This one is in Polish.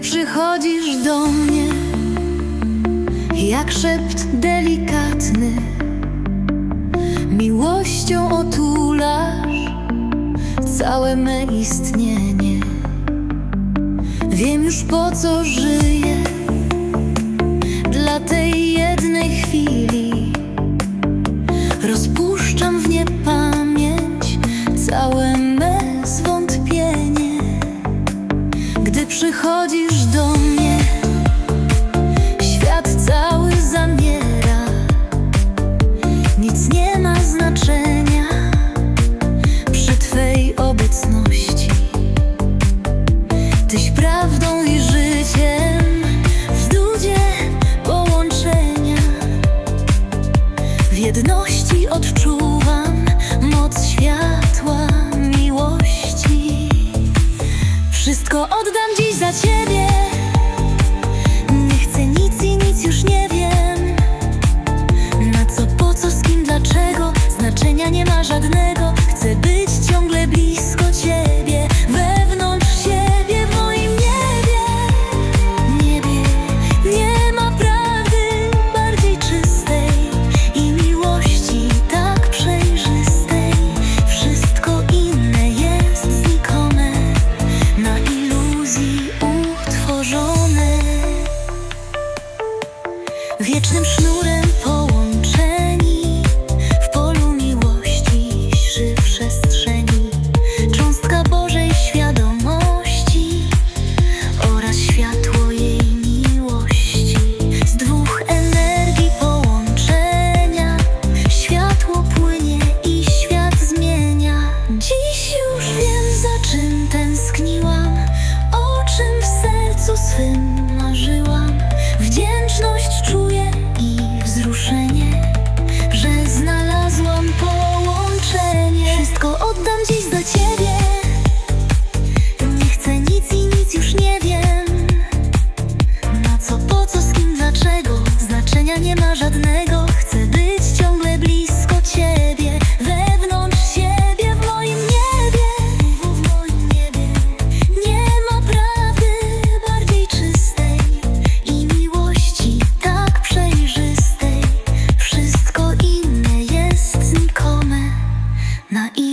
przychodzisz do mnie Jak szept delikatny Miłością otulasz Całe me istnienie. Wiem już po co żyję Dla tej jednej chwili przychodzisz do mnie Świat cały zamiera. Nic nie ma znaczenia Przy Twej obecności. Tyś prawdą i życiem W nudzie połączenia. W jedności odczuwam Moc światła miłości. Wszystko oddam dziś Nie chcę nic i nic już nie wiem. Na co, po co, z kim, dlaczego? Znaczenia nie ma żadnego im Schnur. oddam dziś do ciebie. Nie chcę nic i nic już nie wiem. Na co, po co, z kim, dlaczego? Znaczenia nie ma żadnego. Chcę być ciągle blisko ciebie. Wewnątrz siebie, w moim niebie. W moim niebie. Nie ma prawdy bardziej czystej. I miłości tak przejrzystej. Wszystko inne jest znikome. Na inne